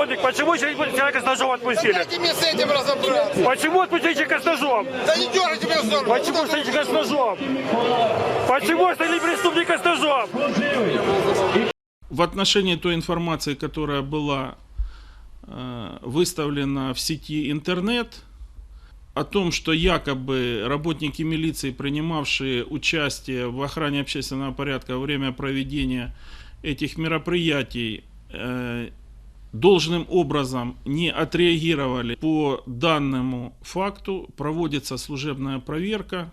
полковник, почему человека с ножом отпустили? Дайте мне с этим разобраться. Почему отпустили человека с ножом? Да не дергайте меня в сторону. Почему стоит человека с ножом? Почему остановили преступника с ножом? в отношении той информации, которая была э, выставлена в сети интернет, о том, что якобы работники милиции, принимавшие участие в охране общественного порядка во время проведения этих мероприятий, э, должным образом не отреагировали по данному факту, проводится служебная проверка.